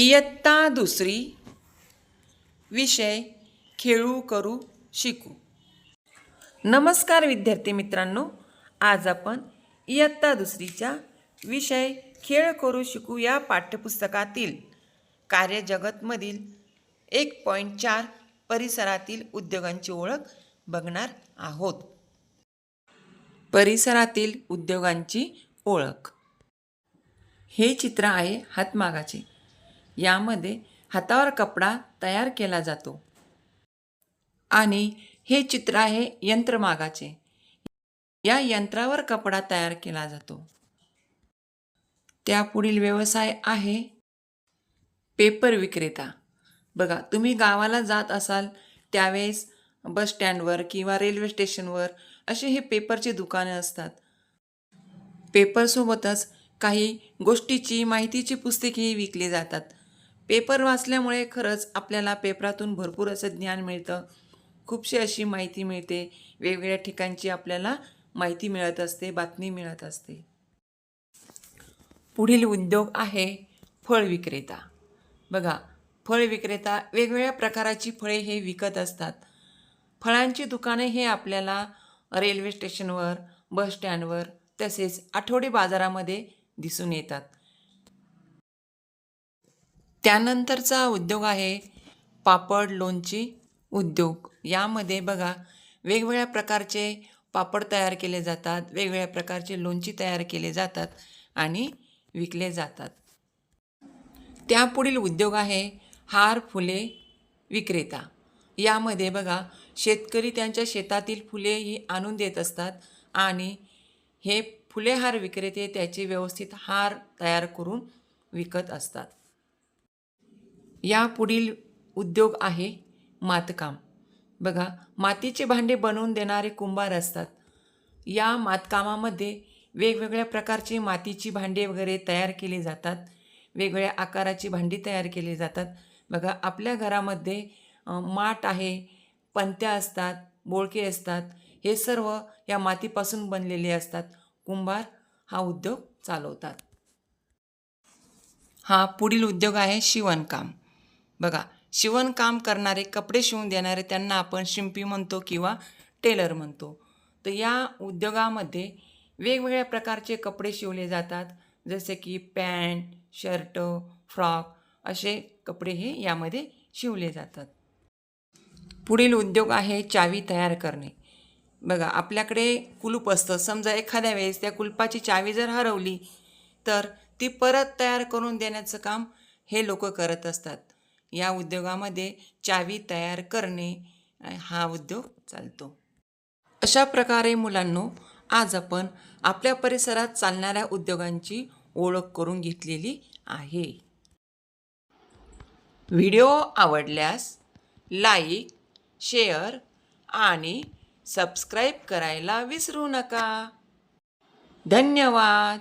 इयत्ता दुसरी विषय खेळू करू शिकू. नमस्कार विद्यार्थी मित्रांनो. आज आपण इयत्ता दुसरीच्या विषय खेळ करू शिकू या पाठ्यपुस्तकातील कार्यजगतमधील एक पॉईंट चार परिसरातील उद्योगांची ओळख बघणार आहोत. परिसरातील उद्योगांची ओळख. हे चित्र आहे हातमागाचे. यामध्ये हातावर कपडा तयार केला जातो. आणि हे चित्र आहे यंत्रमागाचे. या यंत्रावर कपडा तयार केला जातो. त्यापुढील व्यवसाय आहे पेपर विक्रेता. बघा तुम्ही गावाला जात असाल त्यावेळेस बस स्टँडवर किंवा रेल्वे स्टेशनवर असे हे पेपरचे दुकानं असतात. पेपरसोबतच काही गोष्टीची माहितीची पुस्तकेही विकली जातात. पेपर वाचल्यामुळे खरंच आपल्याला पेपरातून भरपूर असं ज्ञान मिळतं. खूपशी अशी माहिती मिळते. वेगवेगळ्या ठिकाणची आपल्याला माहिती मिळत असते बातमी मिळत असते. पुढील उद्योग आहे फळ विक्रेता. बघा फळ विक्रेता वेगवेगळ्या प्रकाराची फळे हे विकत असतात. फळांची दुकाने हे आपल्याला रेल्वे स्टेशनवर बस स्टँडवर तसेच आठवडी बाजारामध्ये दिसून येतात. त्यानंतरचा उद्योग आहे पापड लोणची उद्योग. यामध्ये बघा वेगवेगळ्या प्रकारचे पापड तयार केले जातात वेगवेगळ्या प्रकारचे लोणची तयार केले जातात आणि विकले जातात. त्यापुढील उद्योग आहे हार फुले विक्रेता. यामध्ये बघा शेतकरी त्यांच्या शेतातील फुले ही आणून देत असतात आणि हे फुले हार विक्रेते त्याचे व्यवस्थित हार तयार करून विकत असतात. या पुढील उद्योग आहे मातकाम. बघा मातीचे भांडे बनवून देणारे कुंभार असतात. या मातकामामध्ये वेगवेगळ्या प्रकारची मातीची भांडे वगैरे तयार केली जातात. वेगवेगळ्या आकाराची भांडी तयार केली जातात. बघा आपल्या घरामध्ये माठ आहे पंत्या असतात बोळके असतात. हे सर्व या मातीपासून बनलेले असतात. कुंभार हा उद्योग चालवतात. हा पुढील उद्योग आहे शिवणकाम. बघा शिवणकाम करणारे कपडे शिवून देणारे त्यांना आपण शिंपी म्हणतो किंवा टेलर म्हणतो. तर या उद्योगामध्ये वेगवेगळ्या प्रकारचे कपडे शिवले जातात. जसे की पॅन्ट शर्ट फ्रॉक असे कपडे हे यामध्ये शिवले जातात. पुढील उद्योग आहे चावी तयार करणे. बघा आपल्याकडे कुलूप असतं. समजा एखाद्या वेळेस त्या कुलपाची चावी जर हरवली तर ती परत तयार करून देण्याचं काम हे लोक करत असतात. या उद्योगामध्ये चावी तयार करणे हा उद्योग चालतो. अशा प्रकारे मुलांनो आज आपण आपल्या परिसरात चालणाऱ्या उद्योगांची ओळख करून घेतलेली आहे. व्हिडिओ आवडल्यास लाईक शेअर आणि सबस्क्राईब करायला विसरू नका. धन्यवाद!